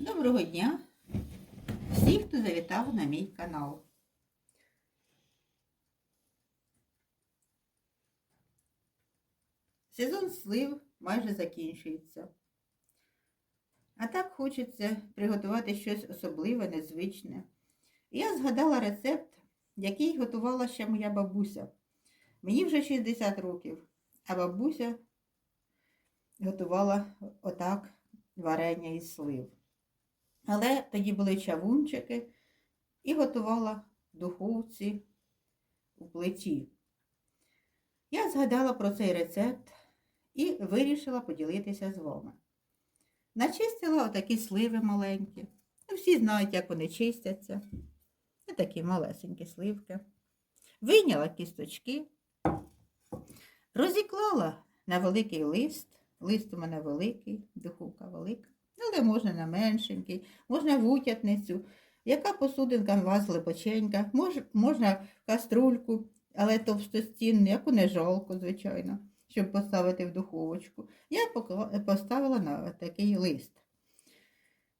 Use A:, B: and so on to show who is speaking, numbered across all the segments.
A: Доброго дня всіх, хто завітав на мій канал. Сезон слив майже закінчується. А так хочеться приготувати щось особливе, незвичне. Я згадала рецепт, який готувала ще моя бабуся. Мені вже 60 років, а бабуся готувала отак варення із слив. Але тоді були чавунчики і готувала в духовці у плиті. Я згадала про цей рецепт і вирішила поділитися з вами. Начистила отакі сливи маленькі. Ну, Всі знають, як вони чистяться. Ось такі малесенькі сливки. Вийняла кісточки, розіклала на великий лист. Лист у мене великий, духовка велика. Але можна на меншенький, можна в утятницю. Яка посудинка у вас глибоченька, мож, можна в каструльку, але товстостінну, яку не жалко, звичайно, щоб поставити в духовочку. Я поставила на такий лист.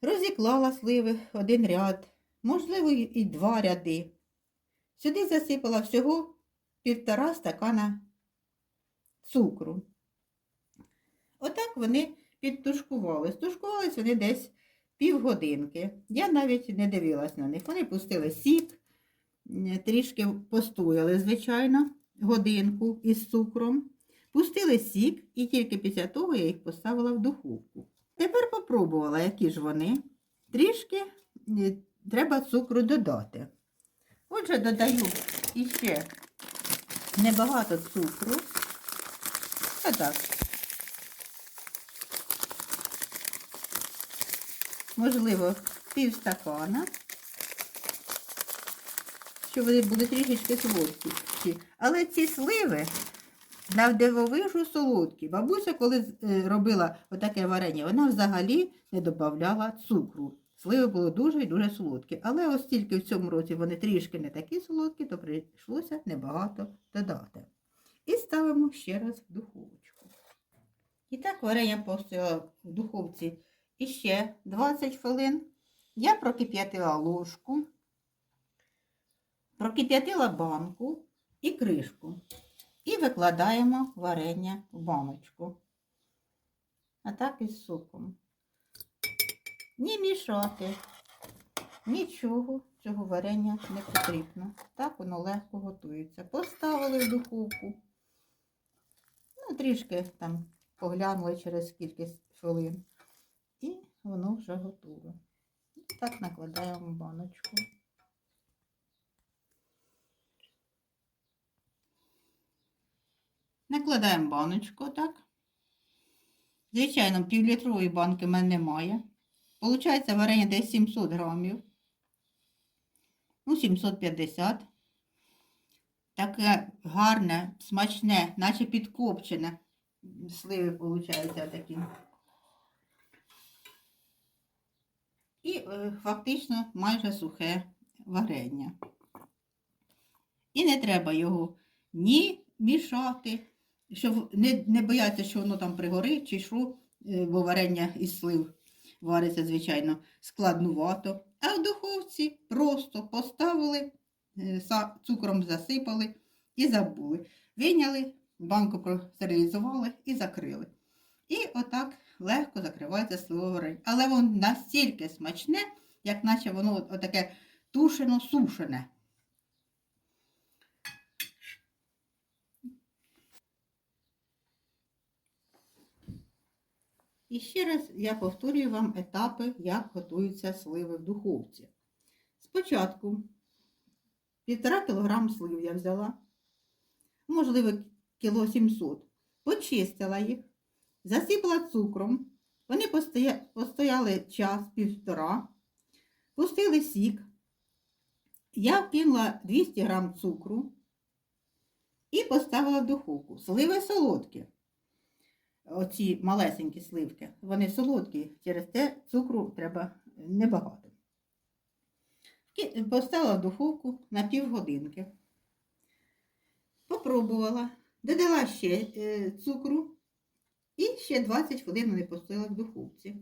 A: Розіклала сливи один ряд, можливо, і- два ряди. Сюди засипала всього півтора стакана цукру. Отак вони підтушкували. Стушкувались вони десь півгодинки. Я навіть не дивилась на них. Вони пустили сік, трішки постояли, звичайно, годинку із цукром. Пустили сік, і тільки після того я їх поставила в духовку. Тепер попробувала, які ж вони. Трішки треба цукру додати. Отже, додаю іще небагато цукру. Отак. Можливо, пів стакана, щоб вони були трішечки солодкі. Але ці сливи на дивовижу солодкі. Бабуся, коли е, робила отаке варення, вона взагалі не додавала цукру. Сливи були дуже і дуже солодкі. Але оскільки в цьому році вони трішки не такі солодкі, то прийшлося небагато додати. І ставимо ще раз в духовочку. І так варення постояло в духовці і ще 20 хвилин. Я прокип'ятила ложку, прокип'ятила банку і кришку. І викладаємо варення в баночку. А так із соком. Ні мішати. Нічого цього варення не потрібно. Так воно легко готується. Поставили в духовку. Ну, трішки там поглянули через кількість хвилин. Воно вже готове. Так накладаємо баночку. Накладаємо баночку, так. Звичайно, півлітрової банки в мене немає. Получається варення десь 700 грамів. Ну, 750. Таке гарне, смачне, наче підкопчене. Сливи, виходить, такі. І е, фактично майже сухе варення. І не треба його ні мішати, щоб не, не боятися, що воно там пригорить чи що, е, бо варення із слив вариться, звичайно, складнувато. А в духовці просто поставили, е, цукром засипали і забули. Вийняли, банку простерилізували і закрили. І отак легко закривається сливове. Але воно настільки смачне, як наче воно отаке тушено-сушене. І ще раз я повторюю вам етапи, як готуються сливи в духовці. Спочатку 1,5 кг слив я взяла, можливо, кіло 700. Почистила їх, засипала цукром. Вони постоя- постояли час півтора, пустили сік. Я вкинула 200 г цукру і поставила в духовку. Сливи солодкі. Оці малесенькі сливки, вони солодкі, через те цукру треба небагато. Поставила в духовку на півгодинки. Попробувала, додала ще е, цукру і ще 20 хвилин вони постояла в духовці.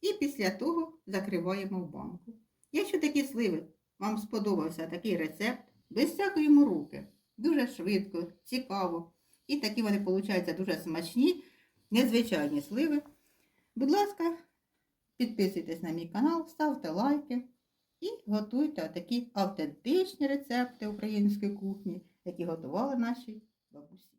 A: І після того закриваємо в банку. Якщо такі сливи вам сподобався такий рецепт, без всякої муруки, дуже швидко, цікаво. І такі вони получаються дуже смачні, незвичайні сливи. Будь ласка, підписуйтесь на мій канал, ставте лайки і готуйте такі автентичні рецепти української кухні, які готували наші бабусі.